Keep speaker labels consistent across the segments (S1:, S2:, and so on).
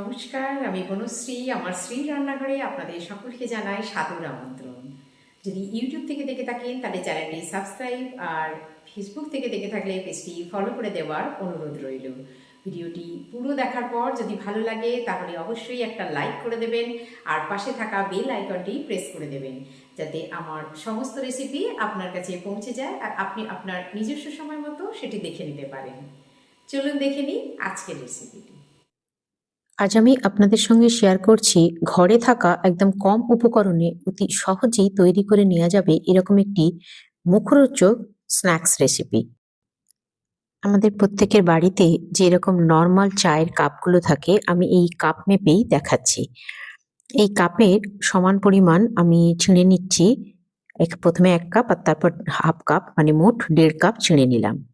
S1: নমস্কার, আমি বনশ্রী, আমার শ্রী রান্নাঘরে আপনাদের সকলকে জানাই সাদর আমন্ত্রণ। যদি ইউটিউব থেকে দেখে থাকেন, তাহলে চ্যানেলটি সাবস্ক্রাইব আর ফেসবুক থেকে দেখে থাকলে পেজটি ফলো করে দেওয়ার অনুরোধ রইল। ভিডিওটি পুরো দেখার পর যদি ভালো লাগে, তাহলে অবশ্যই একটা লাইক করে দেবেন আর পাশে থাকা বেল আইকনটি প্রেস করে দেবেন, যাতে আমার সমস্ত রেসিপি আপনার কাছে পৌঁছে যায় আর আপনি আপনার নিজস্ব সময় মতো সেটি দেখে নিতে পারেন। চলুন দেখে নিই আজকের রেসিপিটি।
S2: আজ আমি আপনাদের সঙ্গে শেয়ার করছি, ঘরে থাকা একদম কম উপকরণে অতি সহজেই তৈরি করে নেওয়া যাবে এরকম একটি মুখরোচক স্ন্যাক্স রেসিপি আমাদের প্রত্যেকের বাড়িতে যে এরকম নর্মাল চায়ের কাপগুলো থাকে, আমি এই কাপ মেপেই দেখাচ্ছি। এই কাপের সমান পরিমাণ আমি ছিঁড়ে নিচ্ছি। এক- প্রথমে এক কাপ আর তারপর হাফ কাপ মানে মোট দেড় কাপ ছিঁড়ে নিলাম।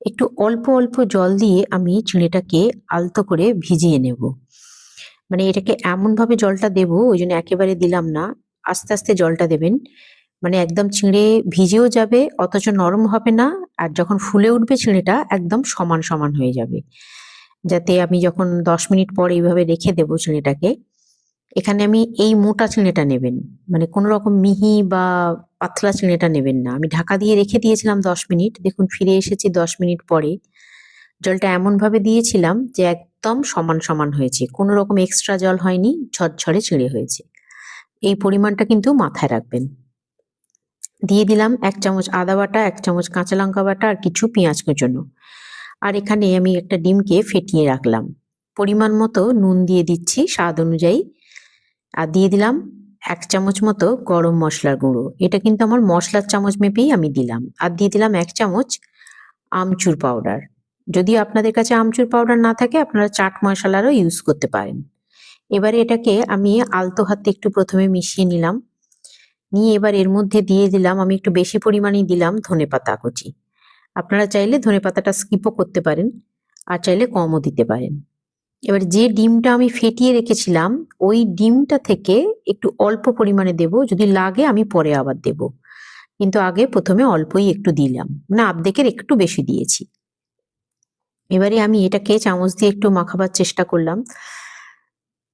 S2: একটু অল্প অল্প জল দিয়ে আমি চিঁড়েটাকে আলতো করে ভিজিয়ে নেব। মানে এটাকে এমন ভাবে জলটা দেবো, ওই জন্য একেবারে দিলাম না, আস্তে আস্তে জলটা দেবেন। মানে একদম চিঁড়ে ভিজেও যাবে, অথচ নরম হবে না, আর যখন ফুলে উঠবে চিঁড়েটা, একদম সমান সমান হয়ে যাবে। যাতে আমি যখন দশ মিনিট পর এইভাবে রেখে দেবো চিঁড়েটাকে এখানে আমি এই মোটা চিঁড়েটা নেবেন। মানে কোনো রকম মিহি বা পাতলা চিঁড়েটা নেবেন না। আমি ঢাকা দিয়ে রেখে দিয়েছিলাম দশ মিনিট। দেখুন, ফিরে এসেছি দশ মিনিট পরে। জলটা এমন ভাবে দিয়েছিলাম যে একদম সমান সমান হয়েছে। কোনো রকম এক্সট্রা জল হয়নি, ঝরঝরে চিঁড়ে হয়েছে। এই পরিমাণটা কিন্তু মাথায় রাখবেন। দিয়ে দিলাম এক চামচ আদা বাটা, এক চামচ কাঁচা লঙ্কা বাটা আর কিছু পেঁয়াজ কুচোনো। আর এখানে আমি একটা ডিমকে ফেটিয়ে রাখলাম। পরিমাণ মতো নুন দিয়ে দিচ্ছি, স্বাদ অনুযায়ী আর দিয়ে দিলাম এক চামচ মতো গরম মশলার গুঁড়ো। এটা কিন্তু আমার মশলার চামচ মেপেই আমি দিলাম। আর দিয়ে দিলাম এক চামচ আমচুর পাউডার যদি আপনাদের কাছে আমচুর পাউডার না থাকে, আপনারা চাট মশলারও ইউজ করতে পারেন। এবারে এটাকে আমি আলতো হাতে একটু প্রথমে মিশিয়ে নিলাম। নিয়ে এবার এর মধ্যে দিয়ে দিলাম, আমি একটু বেশি পরিমাণেই দিলাম ধনে পাতা কুচি। আপনারা চাইলে ধনে পাতাটা স্কিপও করতে পারেন, আর চাইলে কমও দিতে পারেন। এবার যে ডিমটা আমি ফেটিয়ে রেখেছিলাম, ওই ডিমটা থেকে একটু অল্প পরিমাণে দেব, যদি লাগে আমি পরে আবার দেব। কিন্তু আগে প্রথমে অল্পই একটু দিলাম মানে আর্ধেকের একটু বেশি দিয়েছি। এবারে আমি এটাকে চামচ দিয়ে একটু মাখাবার চেষ্টা করলাম।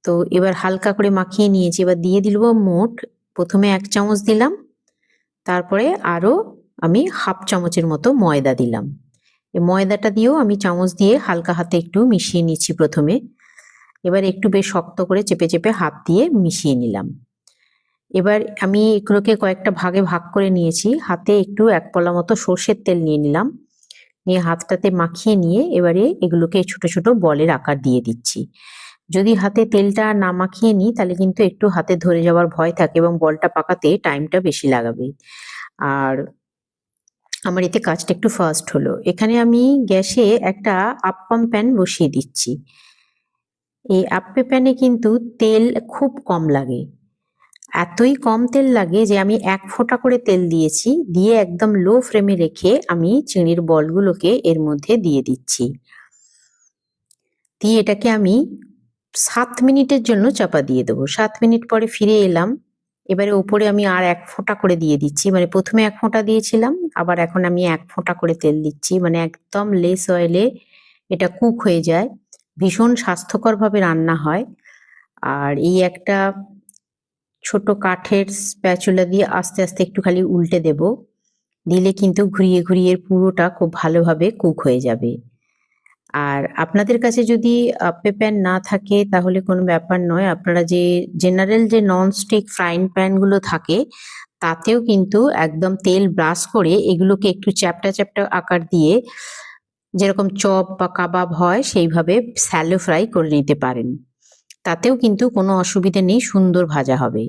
S2: তো এবার হালকা করে মাখিয়ে নিয়েছি, এবার দিয়ে দিল মোট প্রথমে এক চামচ দিলাম, তারপরে আরও আমি হাফ চামচের মতো ময়দা দিলাম। ময়দাটা দিয়েও আমি চামচ দিয়ে হালকা হাতে একটু মিশিয়ে নিচ্ছি প্রথমে। এবার একটু বেশ শক্ত করে চেপে চেপে হাত দিয়ে মিশিয়ে নিলাম। এবার আমি এগুলোকে কয়েকটা ভাগে ভাগ করে নিয়েছি। হাতে একটু এক পলা মতো সর্ষের তেল নিয়ে নিলাম। নিয়ে হাতটাতে মাখিয়ে নিয়ে এবারে এগুলোকে ছোট ছোট বলের আকার দিয়ে দিচ্ছি। যদি হাতে তেলটা না মাখিয়ে নিই, তাহলে কিন্তু একটু হাতে ধরে যাওয়ার ভয় থাকে এবং বলটা পাকাতে টাইমটা বেশি লাগাবে। আর আমার এতে কাজটা একটু ফাস্ট হলো। এখানে আমি গ্যাসে একটা আপ্পাম প্যান বসিয়ে দিচ্ছি। এই আপ্পে প্যানে কিন্তু তেল খুব কম লাগে। এতই কম তেল লাগে যে আমি এক ফোঁটা করে তেল দিয়েছি, দিয়ে একদম লো ফ্লেমে রেখে আমি চিনির বলগুলোকে এর মধ্যে দিয়ে দিচ্ছি। দিয়ে এটাকে আমি সাত মিনিটের জন্য চাপা দিয়ে দেবো। সাত মিনিট পরে ফিরে এলাম। এবারে ওপরে আমি আর এক ফোঁটা করে দিয়ে দিচ্ছি। মানে প্রথমে এক ফোঁটা দিয়েছিলাম, আবার এখন আমি এক ফোঁটা করে তেল দিচ্ছি। মানে একদম লেস অয়েলে এটা কুক হয়ে যায়। ভীষণ স্বাস্থ্যকরভাবে রান্না হয়। আর এই একটা ছোট কাঠের স্প্যাচুলা দিয়ে আস্তে আস্তে একটু খালি উল্টে দেব। দিলে কিন্তু ঘুরিয়ে ঘুরিয়ে পুরোটা খুব ভালোভাবে কুক হয়ে যাবে। আর আপনাদের কাছে যদি আপ্পে প্যান না থাকে তাহলে কোনো ব্যাপার নয়। আপনারা যে জেনারেল যে ননস্টিক ফ্রাইং প্যানগুলো থাকে, তাতেও কিন্তু একদম তেল ব্রাশ করে এগুলোকে একটু চ্যাপটা চ্যাপটা আকার দিয়ে যেরকম চপ বা কাবাব হয়, সেইভাবে স্যালো ফ্রাই করে নিতে পারেন। তাতেও কিন্তু কোনো অসুবিধে নেই, সুন্দর ভাজা হবে।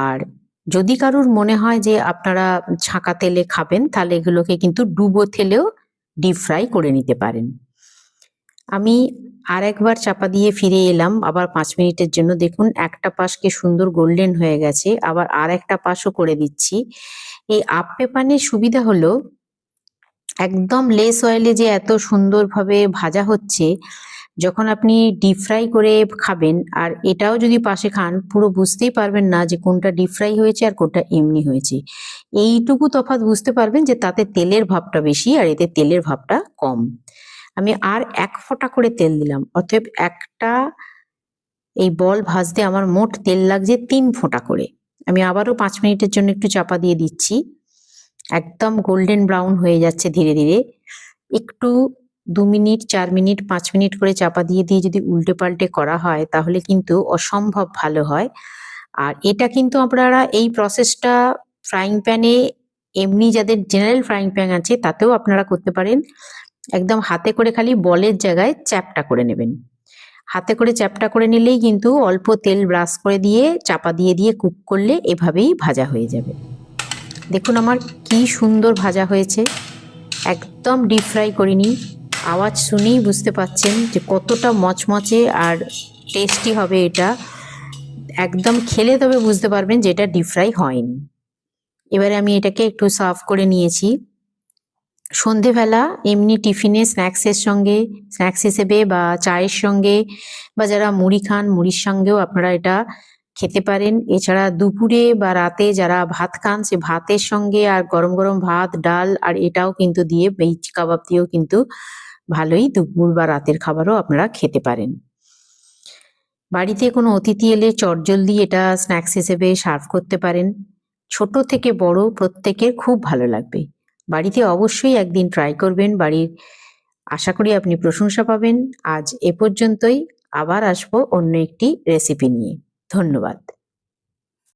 S2: আর যদি কারোর মনে হয় যে আপনারা ছাঁকা তেলে খাবেন, তাহলে এগুলোকে কিন্তু ডুবো তেলেও ডিপ ফ্রাই করে নিতে পারেন। আমি আর একবার চাপা দিয়ে ফিরে এলাম। আবার পাঁচ মিনিটের জন্য দেখুন, একটা পাশকে সুন্দর গোল্ডেন হয়ে গেছে। আবার আর একটা পাশও করে দিচ্ছি। এই আপ পানের সুবিধা হলো, একদম লেস অয়েলে যে এত সুন্দরভাবে ভাজা হচ্ছে, যখন আপনি ডিপ ফ্রাই করে খাবেন, আর এটাও যদি পাশে খান, পুরো বুঝতেই পারবেন না যে কোনটা ডিপ ফ্রাই হয়েছে আর কোনটা এমনি হয়েছে। এইটুকু তফাৎ বুঝতে পারবেন যে তাতে তেলের ভাবটা বেশি আর এতে তেলের ভাবটা কম। আমি আর এক ফোঁটা করে তেল দিলাম। অতএব একটা এই বল ভাজতে আমার মোট তেল লাগছে তিন ফোঁটা করে। আমি আবারও পাঁচ মিনিটের জন্য একটু চাপা দিয়ে দিচ্ছি। একদম গোল্ডেন ব্রাউন হয়ে যাচ্ছে ধীরে ধীরে। একটু দু মিনিট, চার মিনিট, পাঁচ মিনিট করে চাপা দিয়ে দিয়ে যদি উল্টে পাল্টে করা হয়, তাহলে কিন্তু অসম্ভব ভালো হয়। আর এটা কিন্তু আপনারা এই প্রসেসটা ফ্রাইং প্যানে এমনি যাদের জেনারেল ফ্রাইং প্যান আছে, তাতেও আপনারা করতে পারেন। একদম হাতে করে খালি বলের জায়গায় চ্যাপটা করে নেবেন। হাতে করে চ্যাপটা করে নিলেই কিন্তু অল্প তেল ব্রাশ করে দিয়ে, চাপা দিয়ে দিয়ে কুক করলে এভাবেই ভাজা হয়ে যাবে। দেখুন আমার কি সুন্দর ভাজা হয়েছে। একদম ডিপ ফ্রাই করিনি। আওয়াজ শুনেই বুঝতে পাচ্ছেন যে কতটা মচমচে আর টেস্টি হবে এটা। একদম খেলে তবে বুঝতে পারবেন যে এটা ডিপ ফ্রাই হয়নি। এবারে আমি এটাকে একটু সার্ভ করে নিয়েছি। সন্ধেবেলা এমনি টিফিনে স্ন্যাক্সের সঙ্গে, স্ন্যাক্স হিসেবে বা চায়ের সঙ্গে বা যারা মুড়ি খান, মুড়ির সঙ্গেও আপনারা এটা খেতে পারেন। এছাড়া দুপুরে বা রাতে যারা ভাত খান, সে ভাতের সঙ্গে আর গরম গরম ভাত, ডাল আর এটাও কিন্তু দিয়ে বেইচ কাবাব দিয়েও কিন্তু ভালোই দুপুর বা রাতের খাবারও আপনারা খেতে পারেন। বাড়িতে কোনো অতিথি এলে চটজলদি এটা স্ন্যাক্স হিসেবে সার্ভ করতে পারেন। ছোট থেকে বড় প্রত্যেকের খুব ভালো লাগবে। বাড়িতে অবশ্যই একদিন ট্রাই করবেন। বাড়ির আশা করি আপনি প্রশংসা পাবেন। আজ এ পর্যন্তই। আবার আসব অন্য একটি রেসিপি নিয়ে। ধন্যবাদ।